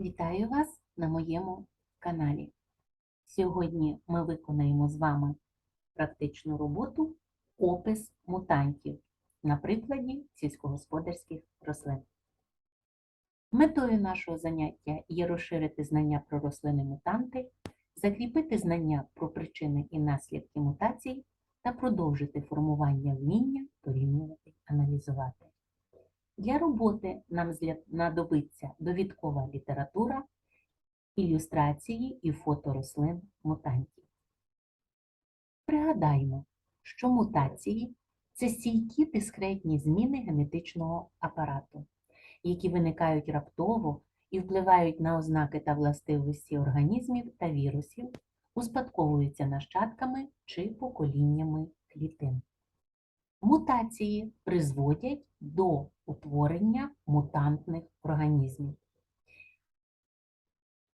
Вітаю вас на моєму каналі. Сьогодні ми виконаємо з вами практичну роботу опис мутантів на прикладі сільськогосподарських рослин. Метою нашого заняття є розширити знання про рослини-мутанти, закріпити знання про причини і наслідки мутацій та продовжити формування вміння порівнювати, аналізувати. Для роботи нам знадобиться довідкова література, ілюстрації і фото рослин мутантів. Пригадаймо, що мутації це стійкі дискретні зміни генетичного апарату, які виникають раптово і впливають на ознаки та властивості організмів та вірусів, успадковуються нащадками чи поколіннями клітин. Мутації призводять до утворення мутантних організмів.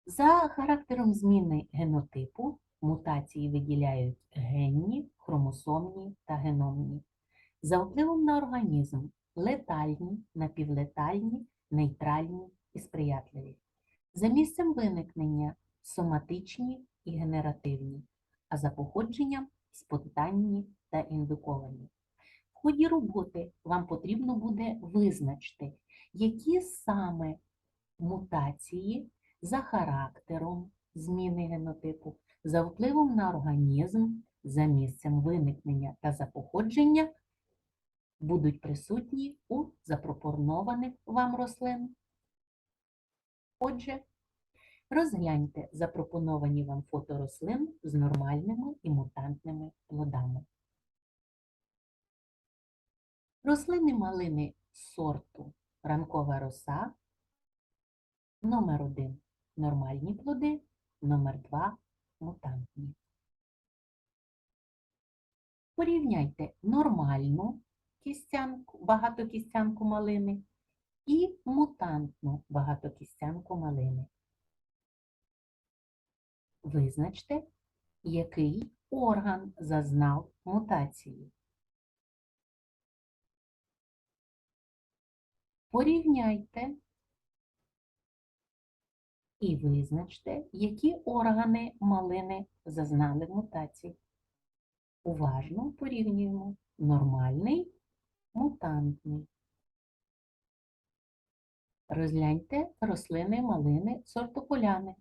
За характером зміни генотипу мутації виділяють генні, хромосомні та геномні. За впливом на організм летальні, напівлетальні, нейтральні і сприятливі. За місцем виникнення соматичні і генеративні, а за походженням спонтанні та індуковані. Ході роботи вам потрібно буде визначити, які саме мутації за характером зміни генотипу, за впливом на організм, за місцем виникнення та за походження будуть присутні у запропонованих вам рослин. Отже, розгляньте запропоновані вам фото рослин з нормальними і мутантними плодами. Рослини малини сорту ранкова роса. Номер 1 нормальні плоди, номер 2 мутантні. Порівняйте нормальну кістянку, багатокістянку малини і мутантну багатокістянку малини. Визначте, який орган зазнав мутації. Порівняйте і визначте, які органи малини зазнали мутацій. Уважно порівнюємо нормальний, мутантний. Розгляньте рослини малини сорту поляни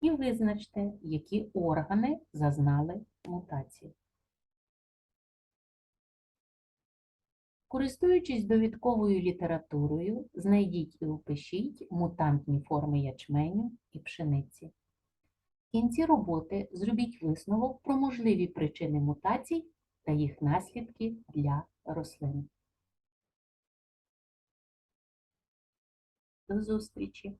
і визначте, які органи зазнали мутації. Користуючись довідковою літературою, знайдіть і опишіть мутантні форми ячменю і пшениці. В кінці роботи зробіть висновок про можливі причини мутацій та їх наслідки для рослин. До зустрічі!